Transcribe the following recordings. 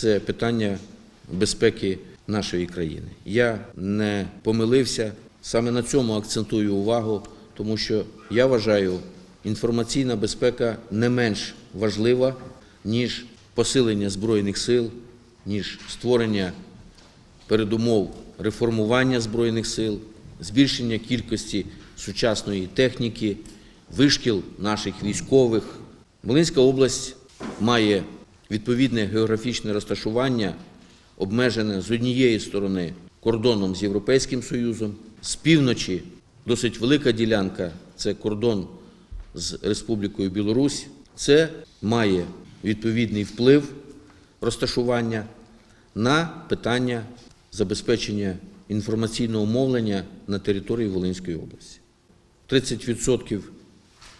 це питання безпеки нашої країни. Я не помилився, саме на цьому акцентую увагу, тому що я вважаю, інформаційна безпека не менш важлива, ніж посилення Збройних сил, ніж створення передумов реформування Збройних сил, збільшення кількості сучасної техніки, вишкіл наших військових. Волинська область має відповідне географічне розташування, обмежене з однієї сторони кордоном з Європейським Союзом, з півночі досить велика ділянка це кордон з Республікою Білорусь. Це має відповідний вплив розташування на питання забезпечення інформаційного мовлення на території Волинської області. 30%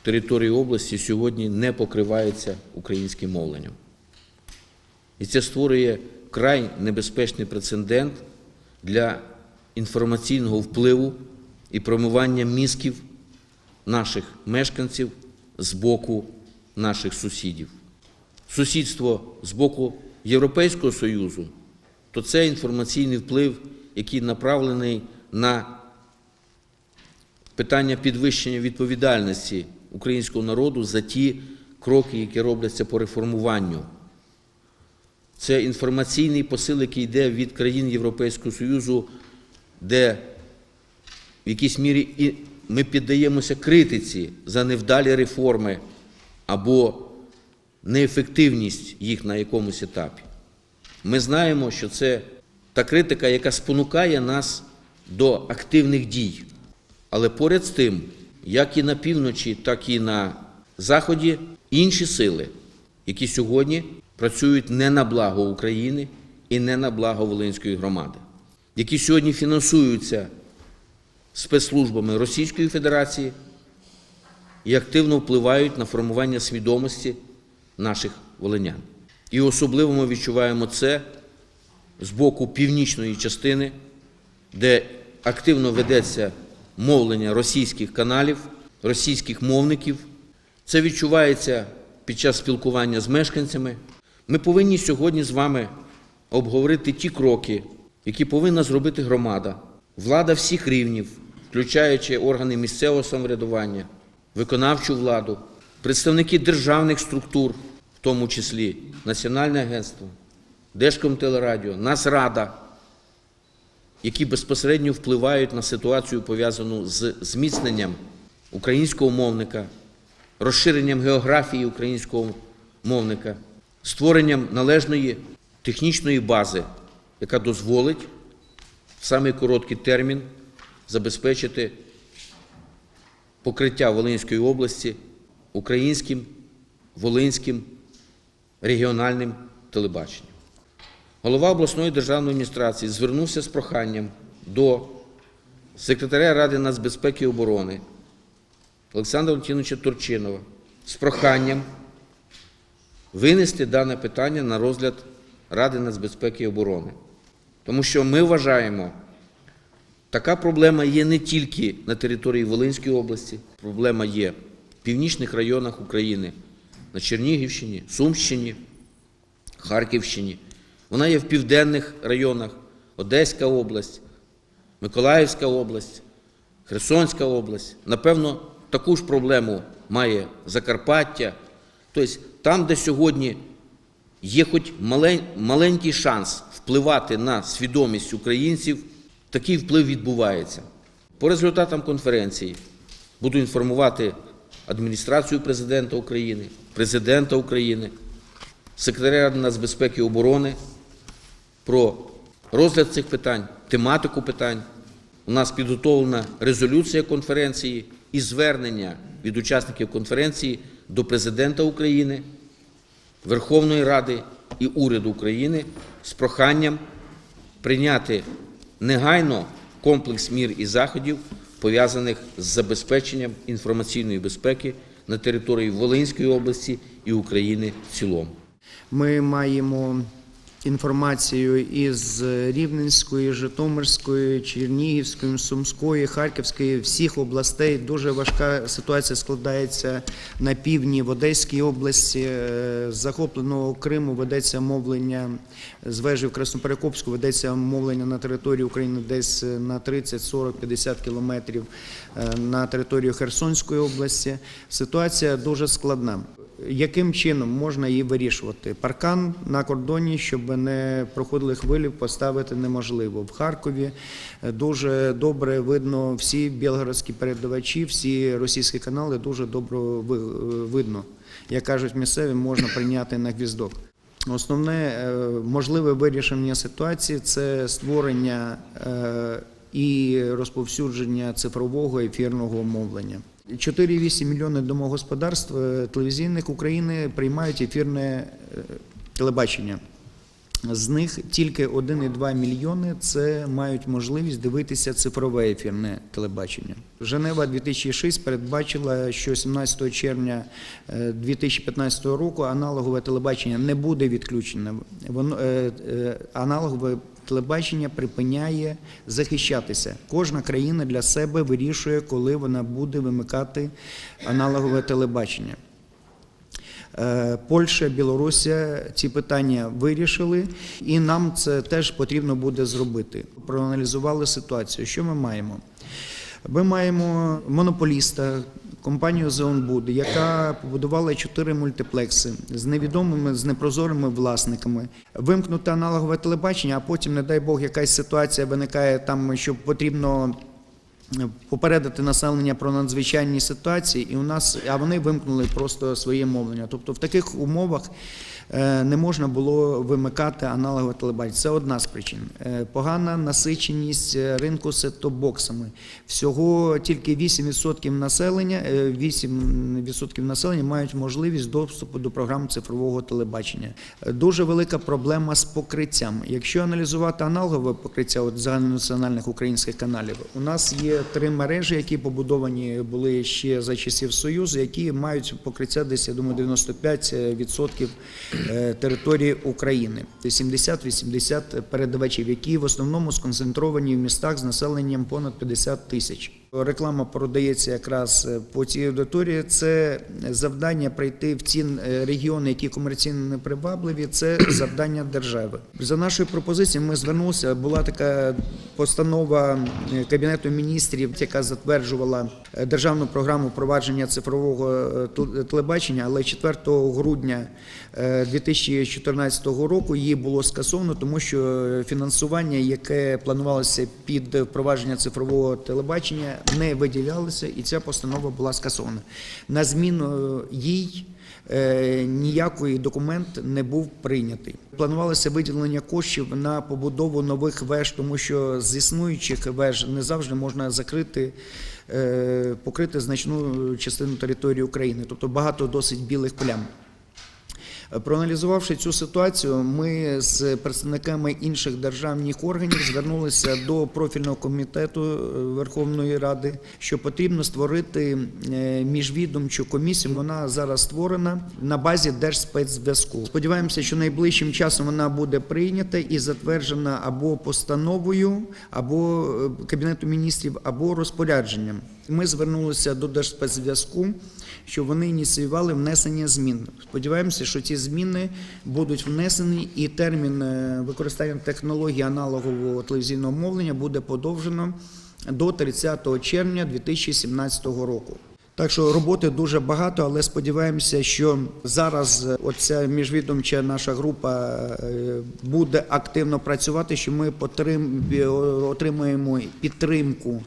території області сьогодні не покривається українським мовленням. І це створює край небезпечний прецедент для інформаційного впливу і промивання мізків наших мешканців з боку наших сусідів. Сусідство з боку Європейського Союзу, то це інформаційний вплив, який направлений на питання підвищення відповідальності українського народу за ті кроки, які робляться по реформуванню. Це інформаційний посил, який йде від країн Європейського Союзу, де в якійсь мірі ми піддаємося критиці за невдалі реформи або неефективність їх на якомусь етапі. Ми знаємо, що це та критика, яка спонукає нас до активних дій. Але поряд з тим, як і на півночі, так і на заході, інші сили, які сьогодні працюють не на благо України і не на благо Волинської громади, які сьогодні фінансуються спецслужбами Російської Федерації і активно впливають на формування свідомості наших волинян. І особливо ми відчуваємо це з боку північної частини, де активно ведеться мовлення російських каналів, російських мовників. Це відчувається під час спілкування з мешканцями. Ми повинні сьогодні з вами обговорити ті кроки, які повинна зробити громада, влада всіх рівнів, включаючи органи місцевого самоврядування, виконавчу владу, представники державних структур, в тому числі Національне агентство, Держкомтелерадіо, Нацрада, які безпосередньо впливають на ситуацію, пов'язану з зміцненням українського мовника, розширенням географії українського мовника, створенням належної технічної бази, яка дозволить в самий короткий термін забезпечити покриття Волинської області українським, волинським регіональним телебаченням. Голова обласної державної адміністрації звернувся з проханням до секретаря Ради нацбезпеки і оборони Олександра Валентиновича Турчинова з проханням винести дане питання на розгляд Ради нацбезпеки і оборони. Тому що ми вважаємо, така проблема є не тільки на території Волинської області, проблема є в північних районах України, на Чернігівщині, Сумщині, Харківщині. Вона є в південних районах Одеська область, Миколаївська область, Херсонська область. Напевно, таку ж проблему має Закарпаття. Тобто там, де сьогодні є хоч маленький шанс впливати на свідомість українців, такий вплив відбувається. По результатам конференції буду інформувати адміністрацію президента України, президента України, секретаря нацбезпеки і оборони про розгляд цих питань, тематику питань. У нас підготовлена резолюція конференції і звернення від учасників конференції до президента України, Верховної Ради і уряду України з проханням прийняти негайно комплекс мір і заходів, пов'язаних з забезпеченням інформаційної безпеки на території Волинської області і України в цілому. Ми маємо інформацію із Рівненської, Житомирської, Чернігівської, Сумської, Харківської, всіх областей. Дуже важка ситуація складається на півдні в Одеській області. Е, З захопленого Криму ведеться мовлення з вежі в Красноперекопську, ведеться мовлення на території України десь на 30, 40, 50 кілометрів е, на територію Херсонської області. Ситуація дуже складна. Яким чином можна її вирішувати? Паркан на кордоні, щоб не проходили хвилі, поставити неможливо. В Харкові е, дуже добре видно всі білгородські передавачі, всі російські канали дуже добре е, видно. Як кажуть місцеві, можна прийняти на гвіздок. Основне е, можливе вирішення ситуації це створення і розповсюдження цифрового ефірного мовлення. 4,8 мільйони домогосподарств е, телевізійних України приймають ефірне е, телебачення. З них тільки 1,2 мільйони це мають можливість дивитися цифрове ефірне телебачення. Женева 2006 передбачила, що 17 червня е, 2015 року аналогове телебачення не буде відключене. Воно е, е, аналогове телебачення припиняє захищатися. Кожна країна для себе вирішує, коли вона буде вимикати аналогове телебачення. Е, Польща, Білорусія ці питання вирішили, і нам це теж потрібно буде зробити. Проаналізували ситуацію. Що ми маємо? Ми маємо монополіста, компанію Зеонбуд, яка побудувала чотири мультиплекси з невідомими, з непрозорими власниками. Вимкнути аналогове телебачення, а потім, не дай Бог, якась ситуація виникає там, що потрібно попередити населення про надзвичайні ситуації, і у нас, а вони вимкнули просто своє мовлення. Тобто в таких умовах е, не можна було вимикати аналогове телебачення. Це одна з причин. Е, Погана насиченість е, ринку сет-топ-боксами. Всього тільки 8% населення, е, 8% населення мають можливість доступу до програм цифрового телебачення. Дуже велика проблема з покриттям. Якщо аналізувати аналогове покриття от загальнонаціональних українських каналів, у нас є три мережі, які побудовані були ще за часів Союзу, які мають покриття десь, я думаю, 95% е, території України. Це 70-80 передавачів, які в основному сконцентровані в містах з населенням понад 50 тисяч. Реклама продається якраз е, по цій аудиторії. Це завдання прийти в ті е, регіони, які комерційно непривабливі. Це завдання держави. За нашою пропозицією, ми звернулися. Була така постанова е, кабінету міністрів, яка затверджувала державну програму впровадження цифрового телебачення, але 4 грудня е, 2014 року її було скасовано, тому що фінансування, яке планувалося під впровадження цифрового телебачення, не виділялося, і ця постанова була скасована. На зміну е, їй е, ніякий документ не був прийнятий. Планувалося виділення коштів на побудову нових веж, тому що з існуючих веж не завжди можна закрити. е, Покрити значну частину території України, тобто багато досить білих плям. Проаналізувавши цю ситуацію, ми з представниками інших державних органів звернулися до профільного комітету е, Верховної Ради, що потрібно створити е, міжвідомчу комісію. Вона зараз створена на базі Держспецзв'язку. Сподіваємося, що найближчим часом вона буде прийнята і затверджена або постановою, або е, кабінету міністрів, або розпорядженням. Ми звернулися до Держспецзв'язку, щоб вони ініціювали внесення змін. Сподіваємося, що ці зміни будуть внесені, і термін е, використання технології аналогового телевізійного мовлення буде подовжено до 30 червня 2017 року. Так що роботи дуже багато, але сподіваємося, що зараз е, оця міжвідомча наша група е, буде активно працювати, що ми отримаємо підтримку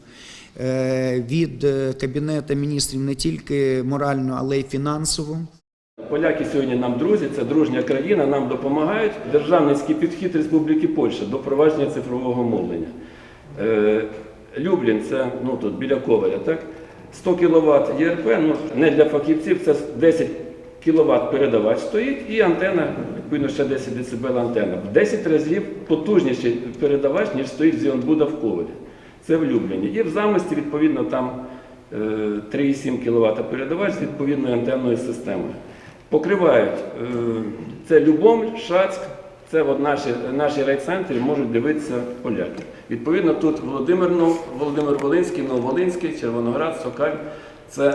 від е, Кабінету міністрів не тільки морально, але й фінансово. Поляки сьогодні нам друзі, це дружня країна, нам допомагають. Державницький підхід Республіки Польща до провадження цифрового мовлення. Е, Люблін, це ну, тут біля Коваля, так? 100 кВт ЄРП, ну, не для фахівців, це 10 кВт передавач стоїть і антена, відповідно, ще 10 дБ антена. В 10 разів потужніший передавач, ніж стоїть з Іонбуда в Ковалі. Це в. І в замості, відповідно, там е, 3,7 кВт передавач з відповідною антенною системою. Покривають е, це Любомль, Шацьк, Це от наші, наші райцентри можуть дивитися поляки. Відповідно, тут Володимир, Володимир Волинський, Нововолинський, Червоноград, Сокаль. Це е,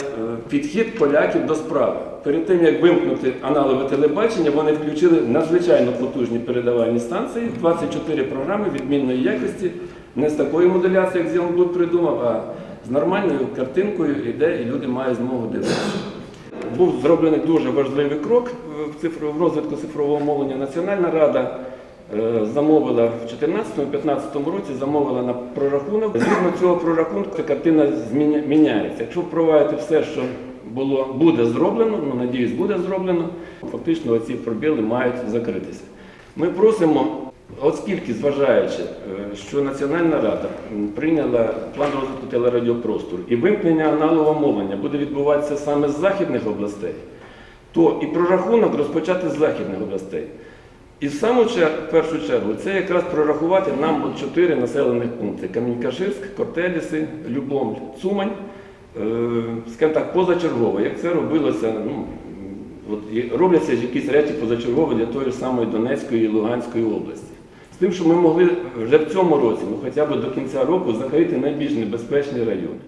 підхід поляків до справи. Перед тим як вимкнути аналогове телебачення, вони включили надзвичайно потужні передавальні станції, 24 програми відмінної якості, не з такою моделяцією, як Зіленбург придумав, а з нормальною картинкою іде, і люди мають змогу дивитися. Був зроблений дуже важливий крок в розвитку цифрового мовлення. Національна рада е, замовила в 2014-2015 році замовила на прорахунок. Згідно цього прорахунку картина міняється. Якщо впровадити все, що було, буде зроблено, ну надіюсь, буде зроблено, фактично ці пробіли мають закритися. Ми просимо, оскільки зважаючи, е, що Національна рада прийняла план розвитку телерадіопростору і вимкнення аналогового мовлення буде відбуватися саме з західних областей, то і прорахунок розпочати з західних областей. І в саму в першу чергу це якраз прорахувати нам от чотири населених пункти: Камінькаширськ, Кортеліси, Любомль, Цумань, е, скажімо так, позачергово, як це робилося, ну, от, робляться якісь речі позачергово для тої ж самої Донецької і Луганської області. Тим, що ми могли вже в цьому році, ну хоча б до кінця року, закрити найбільш небезпечні райони.